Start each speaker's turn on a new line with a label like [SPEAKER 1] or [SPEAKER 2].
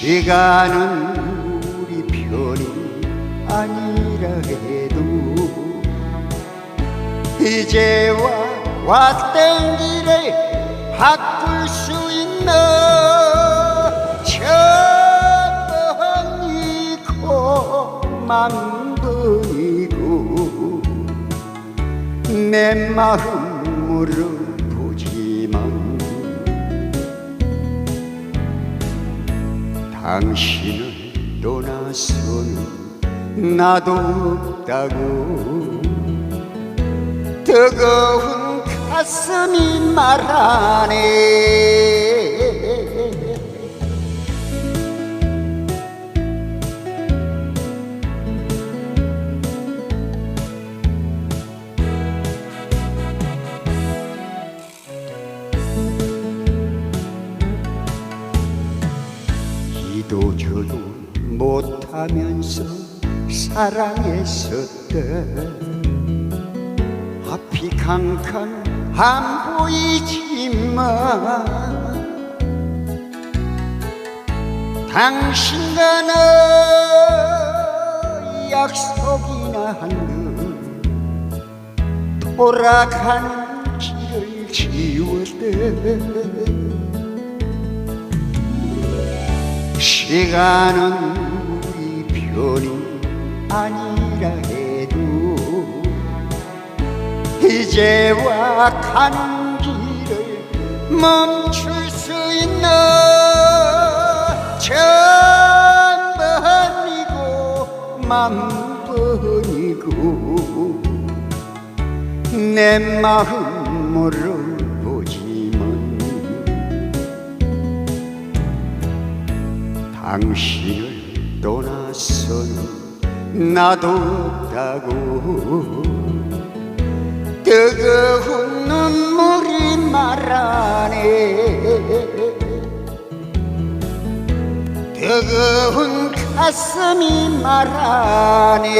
[SPEAKER 1] 시간은 우리 편이 아니라 해도 이제와 왔던 길을 바꿀 수 있는 천번이고 만번이고 내 마음으로 당신을 떠나서는 나도 없다고. 뜨거운 가슴이 말하네 못하면서 사랑했었다 앞이 캄캄 안 보이지만 당신과 나 약속이나 한듯 돌아가는 길을 지웠다 시간은 우리 편이 아니라 해도 이제와 가는 길을 멈출 수 있는 천번이고 만번이고 내 마음으로 당신을 떠나서는 나도 없다고. 뜨거운 눈물이 말하네. 뜨거운 가슴이 말하네